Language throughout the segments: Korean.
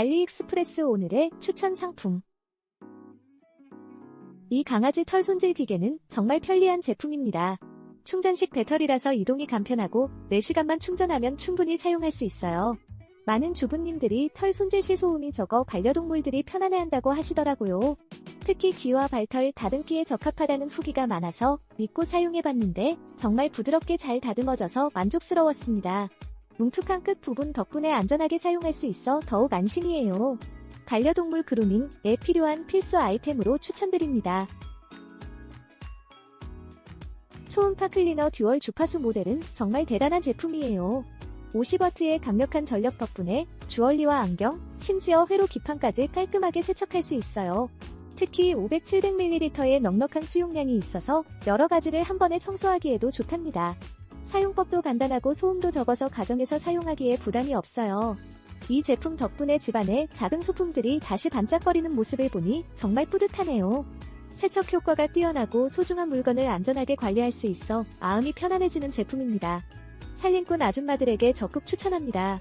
알리익스프레스 오늘의 추천 상품. 이 강아지 털 손질 기계는 정말 편리한 제품입니다. 충전식 배터리라서 이동이 간편하고 4시간만 충전하면 충분히 사용할 수 있어요. 많은 주부님들이 털 손질 시 소음이 적어 반려동물들이 편안해한다고 하시더라고요. 특히 귀와 발털 다듬기에 적합하다는 후기가 많아서 믿고 사용해봤는데 정말 부드럽게 잘 다듬어져서 만족스러웠습니다. 뭉툭한 끝 부분 덕분에 안전하게 사용할 수 있어 더욱 안심이에요. 반려동물 그루밍에 필요한 필수 아이템으로 추천드립니다. 초음파 클리너 듀얼 주파수 모델은 정말 대단한 제품이에요. 50W의 강력한 전력 덕분에 주얼리와 안경, 심지어 회로 기판까지 깔끔하게 세척할 수 있어요. 특히 500, 700ml의 넉넉한 수용량이 있어서 여러 가지를 한 번에 청소하기에도 좋답니다. 사용법도 간단하고 소음도 적어서 가정에서 사용하기에 부담이 없어요. 이 제품 덕분에 집안의 작은 소품들이 다시 반짝거리는 모습을 보니 정말 뿌듯하네요. 세척 효과가 뛰어나고 소중한 물건을 안전하게 관리할 수 있어 마음이 편안해지는 제품입니다. 살림꾼 아줌마들에게 적극 추천합니다.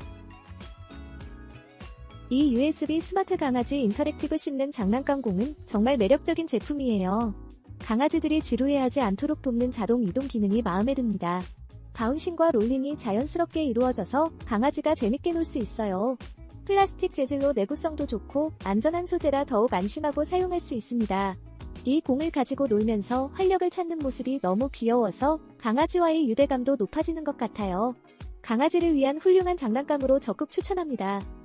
이 USB 스마트 강아지 인터랙티브 씹는 장난감 공은 정말 매력적인 제품이에요. 강아지들이 지루해하지 않도록 돕는 자동 이동 기능이 마음에 듭니다. 바운싱과 롤링이 자연스럽게 이루어져서 강아지가 재밌게 놀 수 있어요. 플라스틱 재질로 내구성도 좋고 안전한 소재라 더욱 안심하고 사용할 수 있습니다. 이 공을 가지고 놀면서 활력을 찾는 모습이 너무 귀여워서 강아지와의 유대감도 높아지는 것 같아요. 강아지를 위한 훌륭한 장난감으로 적극 추천합니다.